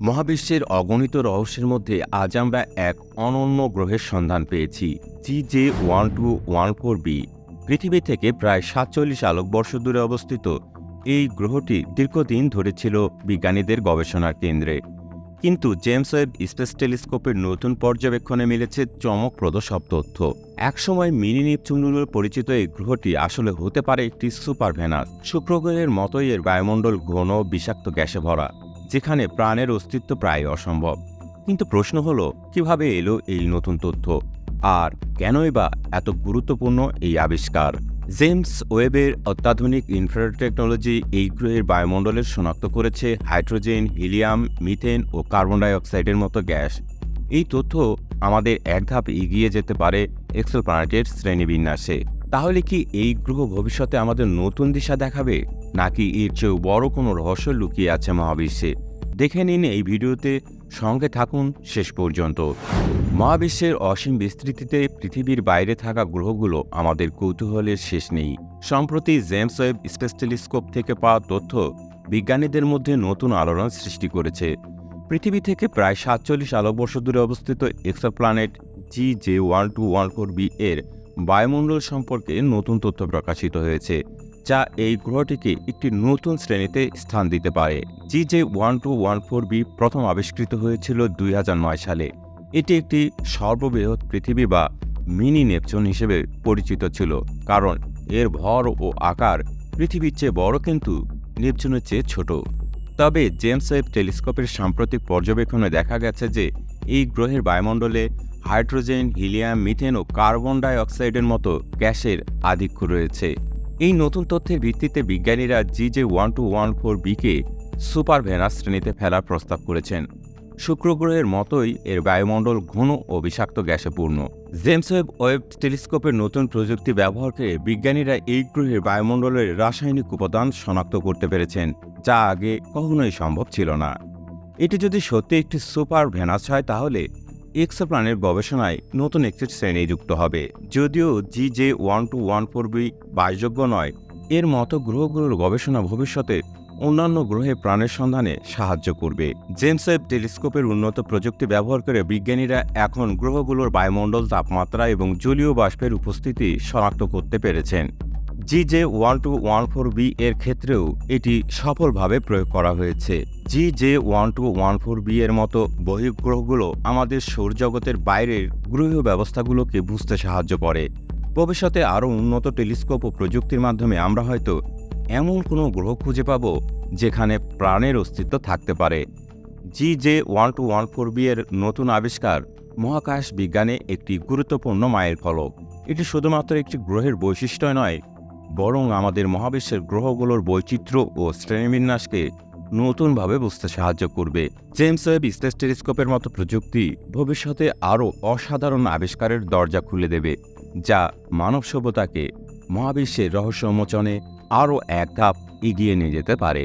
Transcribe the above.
মহাবিশ্বের অগণিত রহস্যের মধ্যে আজ আমরা এক অনন্য গ্রহের সন্ধান পেয়েছি G J one two one four B পৃথিবী থেকে প্রায় সাতচল্লিশ আলোকবর্ষ দূরে অবস্থিত। এই গ্রহটি দীর্ঘদিন ধরে ছিল বিজ্ঞানীদের গবেষণার কেন্দ্রে। কিন্তু জেমস ওয়েব স্পেস টেলিস্কোপের নতুন পর্যবেক্ষণে মিলেছে চমকপ্রদ সব তথ্য। একসময় মিনি নেপচুন পরিচিত এই গ্রহটি আসলে হতে পারে একটি সুপার ভেনাস শুক্র গ্রহের মতোই এর বায়ুমণ্ডল ঘন, বিষাক্ত, গ্যাসে ভরা। যেখানে প্রাণের অস্তিত্ব প্রায় অসম্ভব। কিন্তু প্রশ্ন হলো, কীভাবে এলো এই নতুন তথ্য? আর কেনই বা এত গুরুত্বপূর্ণ এই আবিষ্কার? জেমস ওয়েবের অত্যাধুনিক ইনফ্রারেড টেকনোলজি এই গ্রহের বায়ুমণ্ডলের শনাক্ত করেছে হাইড্রোজেন, হিলিয়াম, মিথেন ও কার্বন ডাই অক্সাইডের মতো গ্যাস। এই তথ্য আমাদের এক ধাপ এগিয়ে যেতে পারে এক্সেল প্ল্যানেটের শ্রেণীবিন্যাসে। তাহলে কি এই গ্রহ ভবিষ্যতে আমাদের নতুন দিশা দেখাবে? নাকি এর চেয়েও বড় কোনো রহস্য লুকিয়ে আছে মহাবিশ্বে? দেখে নিন এই ভিডিওতে। সঙ্গে থাকুন শেষ পর্যন্ত। মহাবিশ্বের অসীম বিস্তৃতিতে পৃথিবীর বাইরে থাকা গ্রহগুলো আমাদের কৌতূহলের শেষ নেই। সম্প্রতি জেমস ওয়েব স্পেস টেলিস্কোপ থেকে পাওয়া তথ্য বিজ্ঞানীদের মধ্যে নতুন আলোড়ন সৃষ্টি করেছে। পৃথিবী থেকে প্রায় সাতচল্লিশ আলোকবর্ষ দূরে অবস্থিত exoplanet G J one two one four B এর বায়ুমণ্ডল সম্পর্কে নতুন তথ্য প্রকাশিত হয়েছে, যা এই গ্রহটিকে একটি নতুন শ্রেণীতে স্থান দিতে পারে। G J one two one four B প্রথম আবিষ্কৃত হয়েছিল দুই হাজার নয় সালে। এটি একটি সর্ববৃহৎ পৃথিবী বা মিনি নেপচুন হিসেবে পরিচিত ছিল, কারণ এর ভর ও আকার পৃথিবীর চেয়ে বড় কিন্তু নেপচুনের চেয়ে ছোট। তবে জেমস ওয়েব টেলিস্কোপের সাম্প্রতিক পর্যবেক্ষণে দেখা গেছে যে এই গ্রহের বায়ুমণ্ডলে হাইড্রোজেন, হিলিয়াম, মিথেন ও কার্বন ডাই অক্সাইডের মতো গ্যাসের আধিক্য রয়েছে। এই নতুন তথ্যের ভিত্তিতে বিজ্ঞানীরা G J one two one four বিকে সুপার ভেনাস শ্রেণীতে ফেলার প্রস্তাব করেছেন। শুক্র গ্রহের মতোই এর বায়ুমণ্ডল ঘন ও বিষাক্ত গ্যাসে পূর্ণ। জেমস ওয়েব ওয়েব টেলিস্কোপের নতুন প্রযুক্তি ব্যবহার করে বিজ্ঞানীরা এই গ্রহের বায়ুমণ্ডলের রাসায়নিক উপাদান শনাক্ত করতে পেরেছেন, যা আগে কখনোই সম্ভব ছিল না। এটি যদি সত্যি একটি সুপার ভেনাস হয়, তাহলে এক্সোপ্লানের গবেষণায় নতুন একটি শ্রেণি যুক্ত হবে। যদিও G J one two one four B বাসযোগ্য নয়, এর মতো গ্রহগুলোর গবেষণা ভবিষ্যতে অন্যান্য গ্রহে প্রাণের সন্ধানে সাহায্য করবে। জেমস ওয়েব টেলিস্কোপের উন্নত প্রযুক্তি ব্যবহার করে বিজ্ঞানীরা এখন গ্রহগুলোর বায়ুমণ্ডল, তাপমাত্রা এবং জলীয় বাষ্পের উপস্থিতি শনাক্ত করতে পেরেছেন। G J one two one four B এর ক্ষেত্রেও এটি সফলভাবে প্রয়োগ করা হয়েছে। G J one two one four B এর মতো বহিঃগ্রহগুলো আমাদের সৌরজগতের বাইরের গ্রহীয় ব্যবস্থাগুলোকে বুঝতে সাহায্য করে। ভবিষ্যতে আরও উন্নত টেলিস্কোপ ও প্রযুক্তির মাধ্যমে আমরা হয়তো এমন কোনো গ্রহ খুঁজে পাব যেখানে প্রাণের অস্তিত্ব থাকতে পারে। G J one two one four B এর নতুন আবিষ্কার মহাকাশ বিজ্ঞানে একটি গুরুত্বপূর্ণ মায়ের ফলক এটি শুধুমাত্র একটি গ্রহের বৈশিষ্ট্য নয় বরং আমাদের মহাবিশ্বের গ্রহগুলোর বৈচিত্র্য ও শ্রেণীবিন্যাসকে নতুনভাবে বুঝতে সাহায্য করবে। জেমস ওয়েব স্পেস টেলিস্কোপের মতো প্রযুক্তি ভবিষ্যতে আরও অসাধারণ আবিষ্কারের দরজা খুলে দেবে, যা মানব সভ্যতাকে মহাবিশ্বের রহস্য উন্মোচনে আরও এক ধাপ এগিয়ে নিয়ে যেতে পারে।